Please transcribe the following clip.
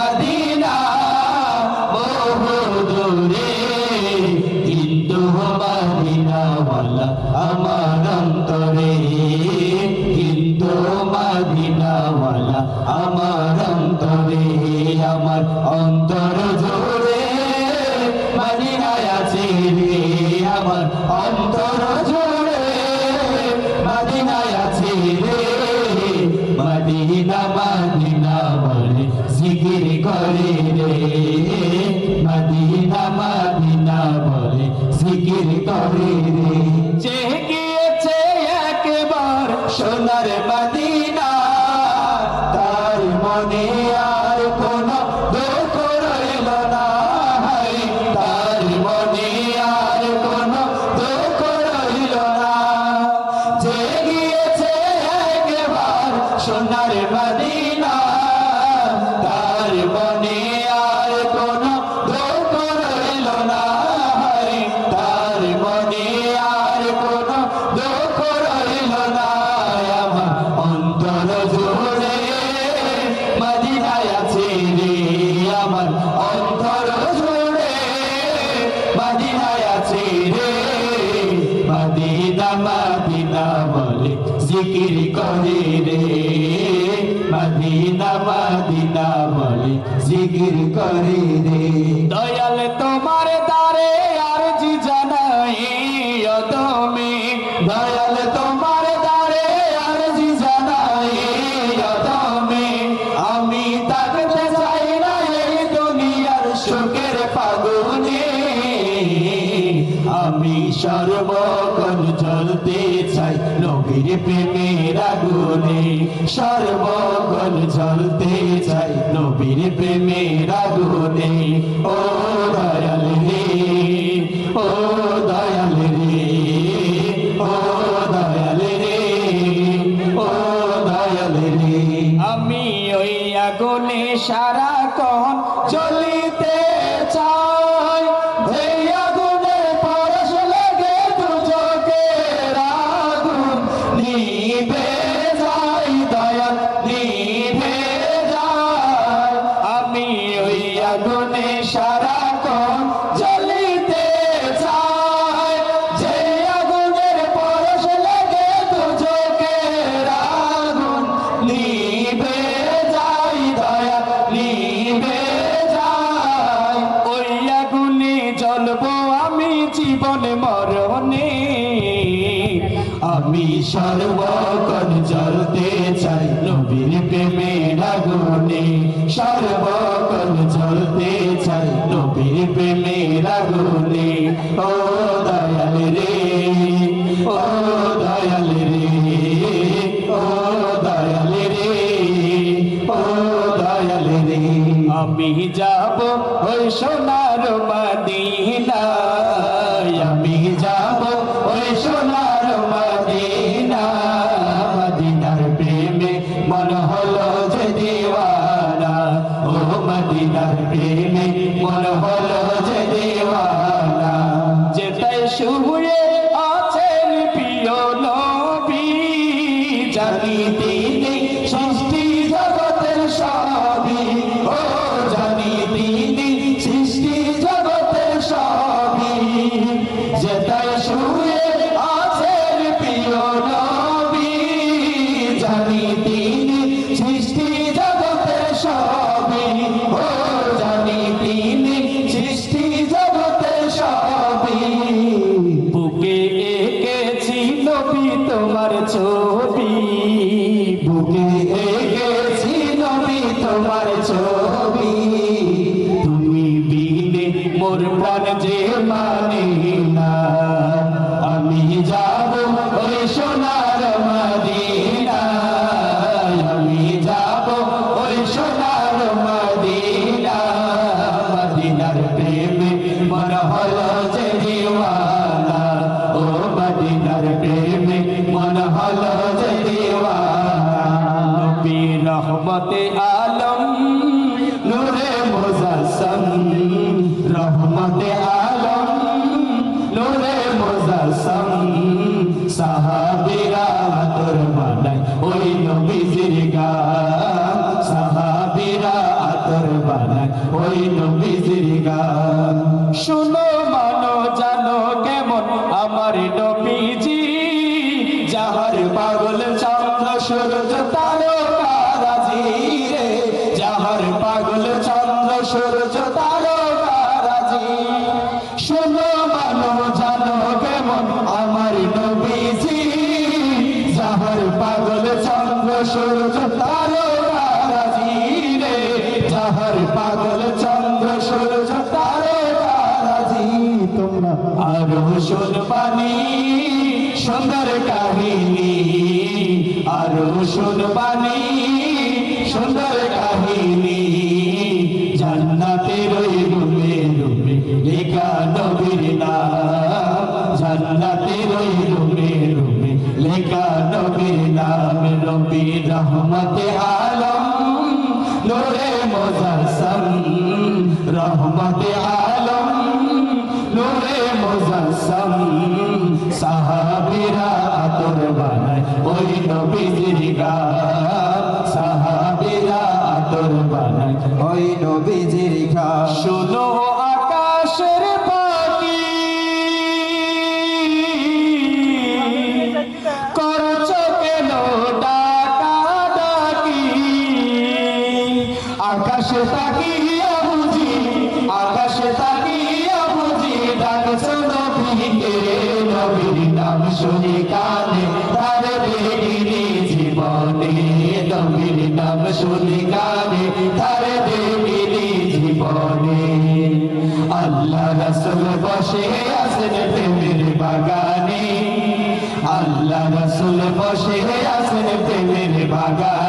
Medina অন্তরে। জুড়ে মদিনায় আছে রে। আমার অন্তর জুড়ে মদিনায় আছে রে। মদিনা মদিনা বলে করে জিকির করে রে। মদিনা মদিনা বলে জিকির করে রে। দয়াল তোমার দারে আর জি জানাই তুমি দয়াল তোমার দারে আর জি জানাই তুমি আমি থাকতে চাই না এই দুনিয়ার সুখের ফাগুনে। আমি সর্বক্ষণ জ্বলতে চাই নবীর প্রেমের আগুনে সর্বক্ষণ জ্বলতে চাই নবীর প্রেমের আগুনে ও দয়াল রে, ও দয়াল রে, ও দয়াল রে, ও দয়াল রে। আমি ওই আগুনে সারা জ্বলিতে চাই আমি সর্বক্ষণ জ্বলতে চাই নবীর প্রেমের আগুনে সর্বক্ষণ জ্বলতে চাই নবীর প্রেমের আগুনে ও দয়াল রে, ও দয়াল রে, ও দয়াল রে, ও দয়াল রে। আমি যাব ওই সোনার তোমার ছবি। তুমি বিনে মোর প্রাণ যে মানে না। আমি যাব ওই সোনার মদিনা। আমি যাব ওই সোনার মদিনা। মদিনার প্রেমে মন হলো যে দিওয়ানা। ও মন হলো যে দিওয়ানা। রহমতে আলম নূরে মুজাসম রহমতে আলম তোমরা আরও শুনবানি সুন্দর কাহিনী। আরও শুনবানি সুন্দর কাহিনী। জান্নাতের রুমে রুমে লেখা নবীর নাম। ওই রুমে রুমে লেখা নবীর নাম। নবী রহমতে আলম, নূরে মুজাসসাম রহমতে আলম ওই নবীজির ঘাস শোনো আকাশের পাখি। করছ কেন ডাকা ডাকি আকাশে তাকিয়া বুঝি আকাশে তাকিয়া বুঝি ডাকছ নবীকে নবীর নাম শুনি কানে। তার তার আল্লাহ রসুল বসে আছেন প্রেমের বাগানে। আল্লাহ রসুল বসে আছেন প্রেমের বাগানে।